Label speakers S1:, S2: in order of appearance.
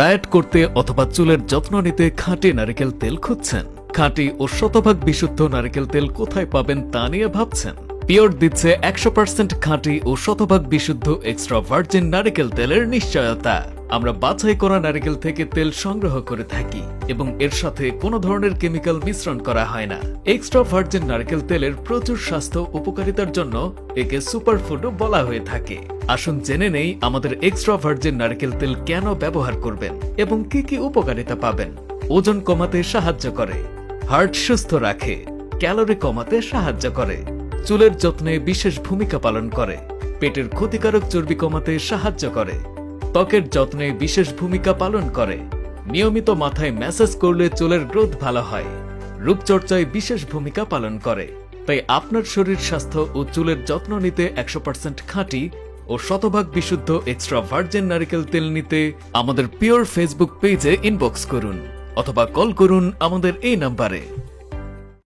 S1: Diet করতে অথবা চুলের যত্ন নিতে খাঁটি নারিকেল তেল খুঁজছেন। খাঁটি ও শতভাগ বিশুদ্ধ নারিকেল তেল কোথায় পাবেন তা নিয়ে ভাবছেন। পিওর দিচ্ছে একশো পার্সেন্ট খাঁটি ও শতভাগ বিশুদ্ধ এক্সট্রা ভার্জিন নারিকেল তেলের নিশ্চয়তা। আমরা বাছাই করা নারকেল থেকে তেল সংগ্রহ করে থাকি এবং এর সাথে কোনো ধরনের কেমিক্যাল মিশ্রণ করা হয় না। এক্সট্রা ভার্জিন নারকেল তেলের প্রচুর স্বাস্থ্য উপকারিতার জন্য একে সুপারফুডও বলা হয়ে থাকে। আসুন জেনে নেই আমাদের এক্সট্রা ভার্জিন নারকেল তেল কেন ব্যবহার করবেন এবং কি কি উপকারিতা পাবেন। ওজন কমাতে সাহায্য করে, হার্ট সুস্থ রাখে, ক্যালোরি কমাতে সাহায্য করে, চুলের যত্নে বিশেষ ভূমিকা পালন করে, পেটের ক্ষতিকারক চর্বি কমাতে সাহায্য করে। ত্বকের যত্নে বিশেষ ভূমিকা পালন করে। নিয়মিত মাথায় ম্যাসাজ করলে চুলের গ্রোথ ভালো হয়। রূপচর্চায় বিশেষ ভূমিকা পালন করে। তাই আপনার শরীর স্বাস্থ্য ও চুলের যত্ন নিতে একশো পার্সেন্ট খাঁটি ও শতভাগ বিশুদ্ধ এক্সট্রা ভার্জিন নারকেল তেল নিতে আমাদের পিওর ফেসবুক পেজে ইনবক্স করুন অথবা কল করুন আমাদের এই নাম্বারে।